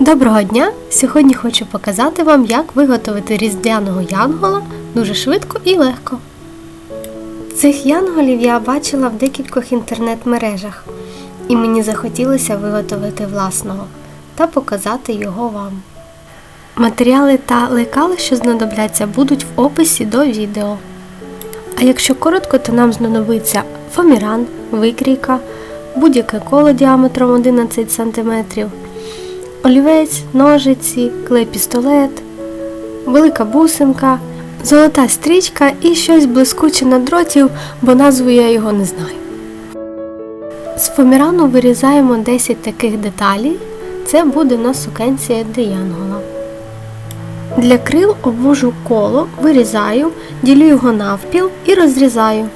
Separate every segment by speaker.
Speaker 1: Доброго дня! Сьогодні хочу показати вам, як виготовити різдвяного янгола дуже швидко і легко. Цих янголів я бачила в декількох інтернет-мережах, і мені захотілося виготовити власного та показати його вам. Матеріали та лекала, що знадобляться, будуть в описі до відео. А якщо коротко, то нам знадобиться фоміран, викрійка, будь-яке коло діаметром 11 см, олівець, ножиці, клей-пістолет, велика бусинка, золота стрічка і щось блискуче на дротів, бо назву я його не знаю. З фомірану вирізаємо 10 таких деталей. Це буде на сукенці для янгола. Для крил обвожу коло, вирізаю, ділю його навпіл і розрізаю.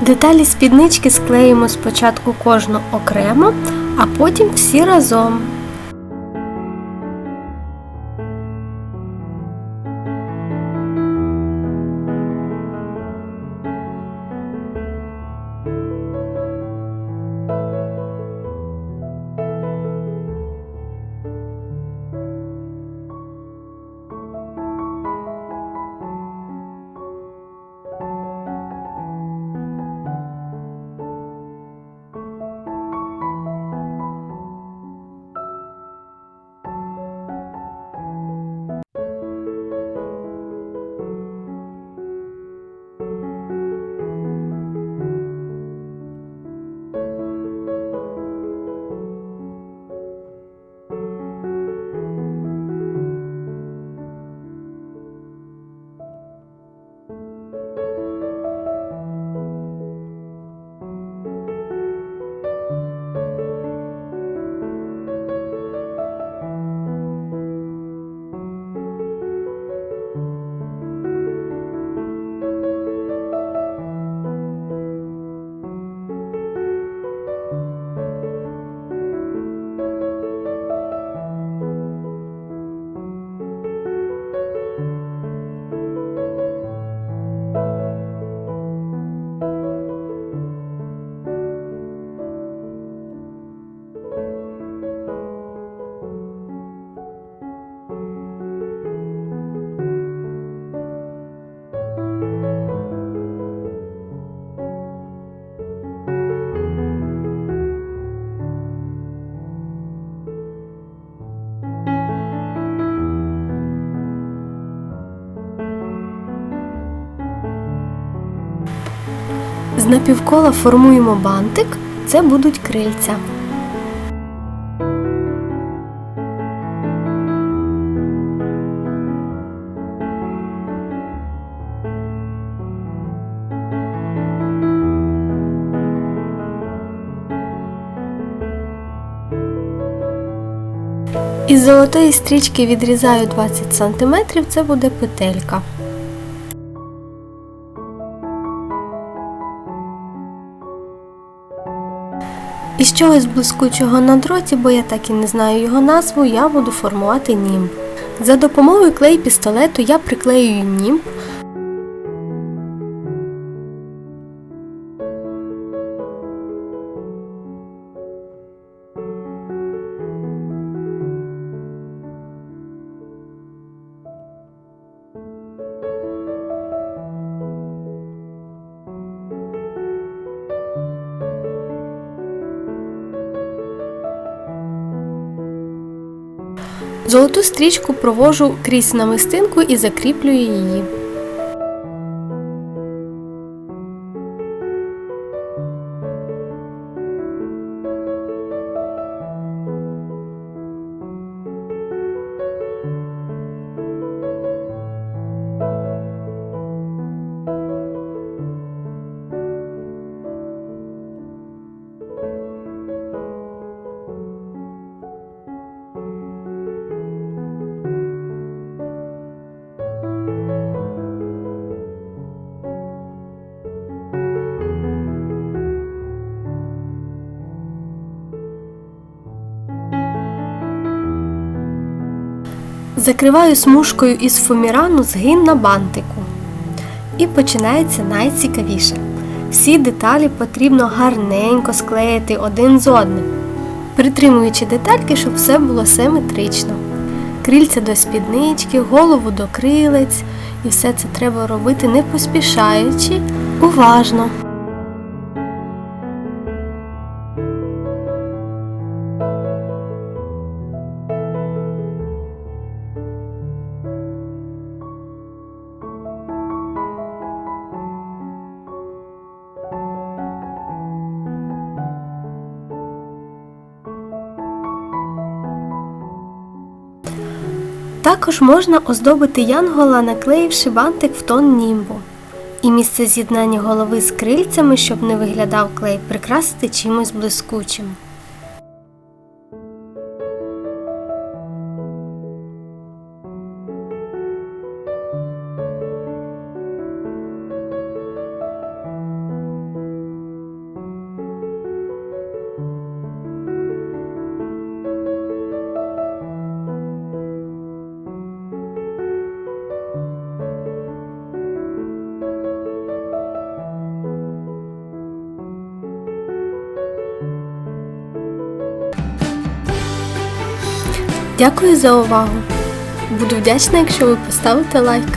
Speaker 1: Деталі спіднички склеїмо спочатку кожну окремо, а потім всі разом. З напівкола формуємо бантик, це будуть крильця. Із золотої стрічки відрізаю 20 см, це буде петелька. Із чогось блискучого на дроті, бо я так і не знаю його назву, я буду формувати німб. За допомогою клей пістолету я приклеюю німб. Золоту стрічку провожу крізь намистинку і закріплюю її. Закриваю смужкою із фумірану згин на бантику. І починається найцікавіше. Всі деталі потрібно гарненько склеїти один з одним, притримуючи детальки, щоб все було симетрично. Крильця до спіднички, голову до крилець, і все це треба робити не поспішаючи, уважно. Також можна оздобити янгола, наклеївши бантик в тон німбу. І місце з'єднання голови з крильцями, щоб не виглядав клей, прикрасити чимось блискучим. Дякую за увагу! Буду вдячна, якщо ви поставите лайк.